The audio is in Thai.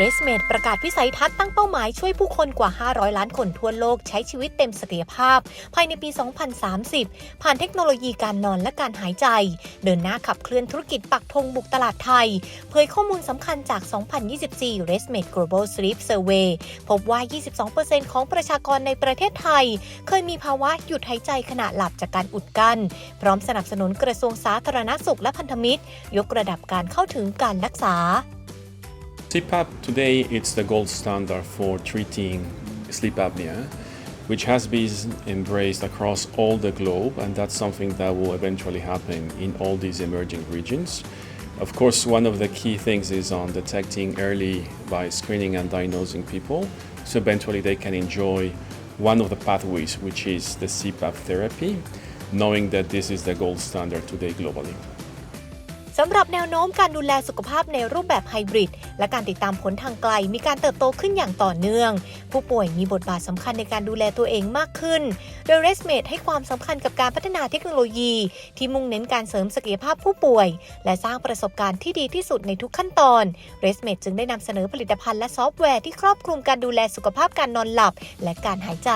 r e s m a d ประกาศวิสัยทัศน์ตั้งเป้าหมายช่วยผู้คนกว่า 500 ล้านคนทั่วโลกใช้ชีวิตเต็มศักยภาพ ภายในปี 2030 ผ่านเทคโนโลยีการนอนและการหายใจ เดินหน้าขับเคลื่อนธุรกิจปักธงบุกตลาดไทย เผยข้อมูลสำคัญจาก 2024 r e s m a d e Global Sleep Survey พบว่า 22%ของประชากรในประเทศไทย เคยมีภาวะหยุดหายใจขณะหลับจากการอุดกั้น พร้อมสนับสนุนกระทรวงสาธารณสุขและพันธมิตร ยกระดับการเข้าถึงการรักษา CPAP today it's the gold standard for treating sleep apnea, which has been embraced across all the globe, and that's something that will eventually happen in all these emerging regions. Of course, one of the key things is on detecting early by screening and diagnosing people, so eventually they can enjoy one of the pathways, which is the CPAP therapy, knowing that this is the gold standard today globally. สำหรับแนวโน้มการดูแลสุขภาพในรูปแบบไฮบริดและการติดตามผลทางไกลมีการเติบโตขึ้นอย่างต่อเนื่อง ผู้ป่วยมีบทบาทสำคัญในการดูแลตัวเองมากขึ้น โดย r e s m a d ให้ความสำคัญกับการพัฒนาเทคโนโลยี ที่มุ่งเน้นการเสริมศักยภาพผู้ป่วย และสร้างประสบการณ์ที่ดีที่สุดในทุกขั้นตอน r e s m a d จึงได้นำเสนอผลิตภัณฑ์และซอฟต์แวร์ที่ครอบคลุมการดูแลสุขภาพการนอนหลับ และการหายใจ